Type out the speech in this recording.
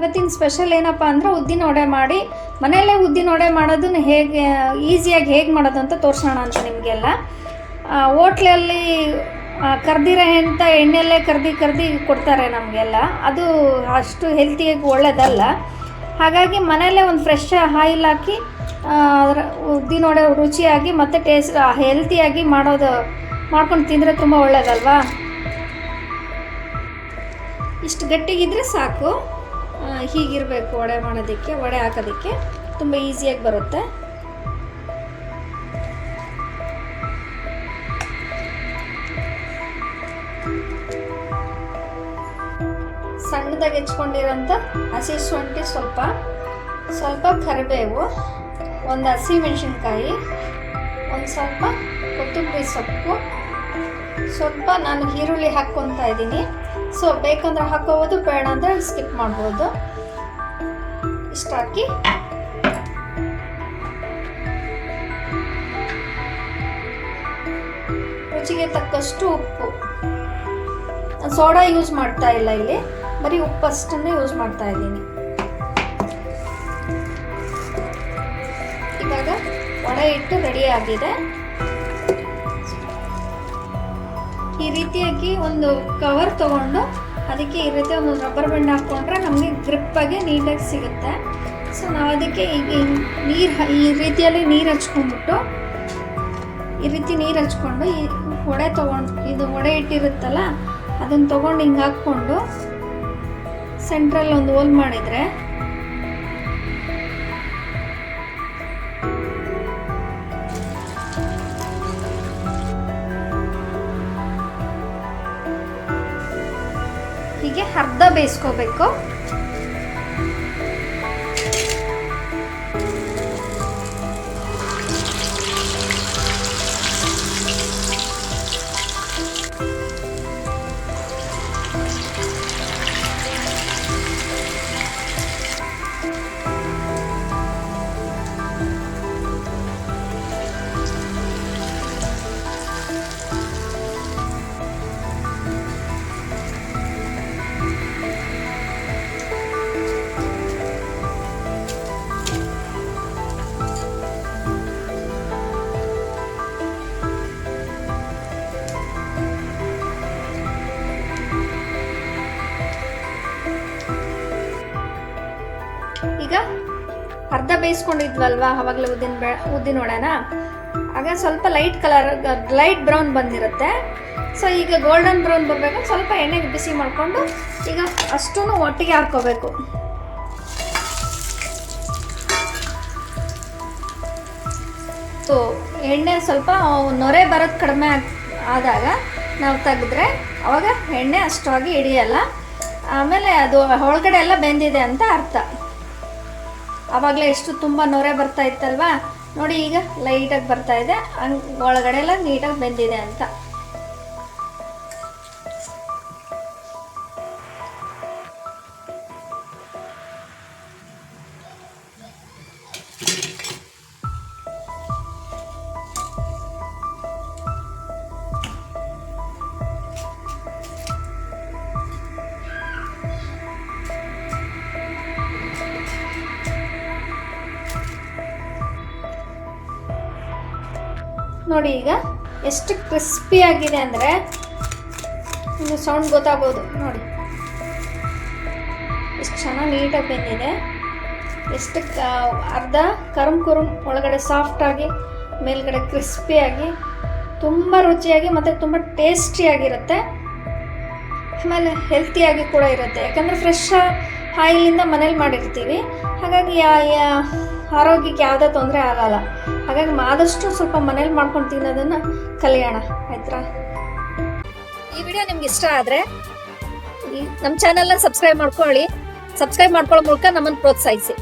ಇವತ್ತಿನ ಸ್ಪೆಷಲ್ ಏನಪ್ಪ ಅಂದ್ರೆ ಉದ್ದಿನ ವಡೆ ಮಾಡಿ, ಮನೆಯಲ್ಲೇ ಉದ್ದಿನ ವಡೆ ಮಾಡೋದನ್ನ ಹೇಗೆ, ಈಸಿಯಾಗಿ ಹೇಗೆ ಮಾಡೋದು ಅಂತ ತೋರಿಸೋಣ ಅಂತ ನಿಮಗೆಲ್ಲ. ಹೋಟ್ಲಲ್ಲಿ ಕರ್ದಿರೋ ಅಂತ ಎಣ್ಣೆಲ್ಲೇ ಕರ್ದು ಕರ್ದು ಕೊಡ್ತಾರೆ ನಮಗೆಲ್ಲ. ಅದು ಅಷ್ಟು ಹೆಲ್ತಿಯಾಗಿ ಒಳ್ಳೆಯದಲ್ಲ ಹಾಗಾಗಿ ಮನೆಯಲ್ಲೇ ಒಂದು ಫ್ರೆಶ್ ಆಯಿಲ್ ಹಾಕಿ ಅದರ ಉದ್ದಿನ ವಡೆ ರುಚಿಯಾಗಿ ಮತ್ತು ಟೇಸ್ಟ್ ಹೆಲ್ತಿಯಾಗಿ ಮಾಡೋದು, ಮಾಡ್ಕೊಂಡು ತಿಂದರೆ ತುಂಬ ಒಳ್ಳೆಯದಲ್ವಾ ಇಷ್ಟು ಗಟ್ಟಿಗಿದ್ರೆ ಸಾಕು. ಹೀಗಿರಬೇಕು ವಡೆ ಮಾಡೋದಕ್ಕೆ, ವಡೆ ಹಾಕೋದಕ್ಕೆ ತುಂಬ ಈಸಿಯಾಗಿ ಬರುತ್ತೆ. ಸಣ್ಣದಾಗಿ ಹೆಚ್ಕೊಂಡಿರೋಂಥ ಹಸಿ ಶುಂಠಿ ಸ್ವಲ್ಪ ಸ್ವಲ್ಪ ಕರಿಬೇವು, ಒಂದು ಹಸಿ ಮೆಣಸಿನ್ಕಾಯಿ, ಒಂದು ಸ್ವಲ್ಪ ಕೊತ್ತಂಬರಿ ಸೊಪ್ಪು, ಸ್ವಲ್ಪ ನಾನು ಈರುಳ್ಳಿ ಹಾಕ್ಕೊತಾ ಇದ್ದೀನಿ. ಸೊ, ಬೇಕಂದ್ರೆ ಹಾಕೋಬೋದು, ಬೇಡ ಅಂದರೆ ಸ್ಕಿಪ್ ಮಾಡ್ಬೋದು. ಇಷ್ಟು ಹಾಕಿ ರುಚಿಗೆ ತಕ್ಕಷ್ಟು ಉಪ್ಪು. ಸೋಡಾ ಯೂಸ್ ಮಾಡ್ತಾ ಇಲ್ಲ ಇಲ್ಲಿ. ಬರೀ ಉಪ್ಪು ಅಷ್ಟನ್ನೇ ಯೂಸ್ ಮಾಡ್ತಾ ಇದ್ದೀನಿ. ಇವಾಗ ವಡೆ ಹಿಟ್ಟು ರೆಡಿ ಆಗಿದೆ. ರೀತಿಯಾಗಿ ಒಂದು ಕವರ್ ತಗೊಂಡು ಅದಕ್ಕೆ ಈ ರೀತಿ ಒಂದು ರಬ್ಬರ್ ಬ್ಯಾಂಡ್ ಹಾಕ್ಕೊಂಡ್ರೆ ನಮಗೆ ಗ್ರಿಪ್ಪಾಗಿ ನೀಟಾಗಿ ಸಿಗುತ್ತೆ. ಸೊ ನಾವು ಅದಕ್ಕೆ ಈಗ ನೀರು ಈ ರೀತಿಯಲ್ಲಿ ನೀರು ಹಚ್ಕೊಂಡ್ಬಿಟ್ಟು ಈ ರೀತಿ ನೀರು ಹಚ್ಕೊಂಡು ಈ ವಡೆ ತೊಗೊಂಡು ಇದು ವಡೆ ಇಟ್ಟಿರುತ್ತಲ್ಲ, ಅದನ್ನು ತೊಗೊಂಡು ಹಿಂಗೆ ಹಾಕ್ಕೊಂಡು ಸೆಂಟ್ರಲ್ಲಿ ಒಂದು ಹೋಲ್ ಮಾಡಿದರೆ ಅರ್ಧ ಬೇಯಿಸ್ಕೋಬೇಕು. ಈಗ ಅರ್ಧ ಬೇಯಿಸ್ಕೊಂಡಿದ್ವಲ್ವ? ಅವಾಗಲೇ ಉದ್ದಿನ ಬೆ, ಉದ್ದಿನ ವಡೆನ? ಆಗ ಸ್ವಲ್ಪ ಲೈಟ್ ಕಲರ್ ಲೈಟ್ ಬ್ರೌನ್ ಬಂದಿರುತ್ತೆ. ಸೊ ಈಗ ಗೋಲ್ಡನ್ ಬ್ರೌನ್ ಬರಬೇಕು. ಸ್ವಲ್ಪ ಎಣ್ಣೆಗೆ ಬಿಸಿ ಮಾಡಿಕೊಂಡು ಈಗ ಅಷ್ಟೂ ಒಟ್ಟಿಗೆ ಹಾಕ್ಕೋಬೇಕು. ಸೊ ಎಣ್ಣೆ ಸ್ವಲ್ಪ ನೊರೆ ಬರೋದು ಕಡಿಮೆ ಆದಾಗ ನಾವು ತೆಗೆದ್ರೆ ಅವಾಗ ಎಣ್ಣೆ ಅಷ್ಟಾಗಿ ಹಿಡಿಯಲ್ಲ. ಆಮೇಲೆ ಅದು ಒಳಗಡೆ ಎಲ್ಲ ಬೆಂದಿದೆ ಅಂತ ಅರ್ಥ. ಆವಾಗಲೇ ಎಷ್ಟು ತುಂಬ ನೊರೆ ಬರ್ತಾ ಇತ್ತಲ್ವಾ? ನೋಡಿ ಈಗ ಲೈಟಾಗಿ ಬರ್ತಾ ಇದೆ. ಹಂಗೆ ಒಳಗಡೆ ಎಲ್ಲ ನೀಟಾಗಿ ಬೆಂದಿದೆ ಅಂತ. ನೋಡಿ ಈಗ ಎಷ್ಟು ಕ್ರಿಸ್ಪಿ ಆಗಿದೆ ಅಂದರೆ ಇನ್ನು ಸೌಂಡ್ ಗೊತ್ತಾಗ್ಬೋದು. ನೋಡಿ. ಎಷ್ಟು ಚೆನ್ನಾಗಿ ನೀಟಾಗಿ ಬೆಂದಿದೆ. ಎಷ್ಟು ಅರ್ಧ ಕರುಮ್ ಕುರುಮ್ ಒಳಗಡೆ ಸಾಫ್ಟಾಗಿ ಮೇಲ್ಗಡೆ ಕ್ರಿಸ್ಪಿಯಾಗಿ ತುಂಬ ರುಚಿಯಾಗಿ ಮತ್ತು ತುಂಬ ಟೇಸ್ಟಿಯಾಗಿರುತ್ತೆ ಆಮೇಲೆ ಹೆಲ್ತಿಯಾಗಿ ಕೂಡ ಇರುತ್ತೆ. ಯಾಕಂದರೆ ಫ್ರೆಶ್ ಆಯಿಲಿಂದ ಮನೇಲಿ ಮಾಡಿರ್ತೀವಿ. ಹಾಗಾಗಿ ಯಾ- ಆರೋಗ್ಯಕ್ಕೆ ಯಾವುದೇ ತೊಂದರೆ ಆಗಲ್ಲ. ಹಾಗಾಗಿ ಆದಷ್ಟು ಸ್ವಲ್ಪ ಮನೇಲಿ ಮಾಡ್ಕೊಂಡು ತಿನ್ನೋದನ್ನು ಕಲಿಯೋಣ ಆಯ್ತಾ ಈ ವಿಡಿಯೋ ನಿಮ್ಗೆ ಇಷ್ಟ ಆದರೆ ನಮ್ಮ ಚಾನಲ್ನ ಸಬ್ಸ್ಕ್ರೈಬ್ ಮಾಡ್ಕೊಳ್ಳಿ. ಸಬ್ಸ್ಕ್ರೈಬ್ ಮಾಡ್ಕೊಳ್ಳೋ ಮೂಲಕ ನಮ್ಮನ್ನು ಪ್ರೋತ್ಸಾಹಿಸಿ.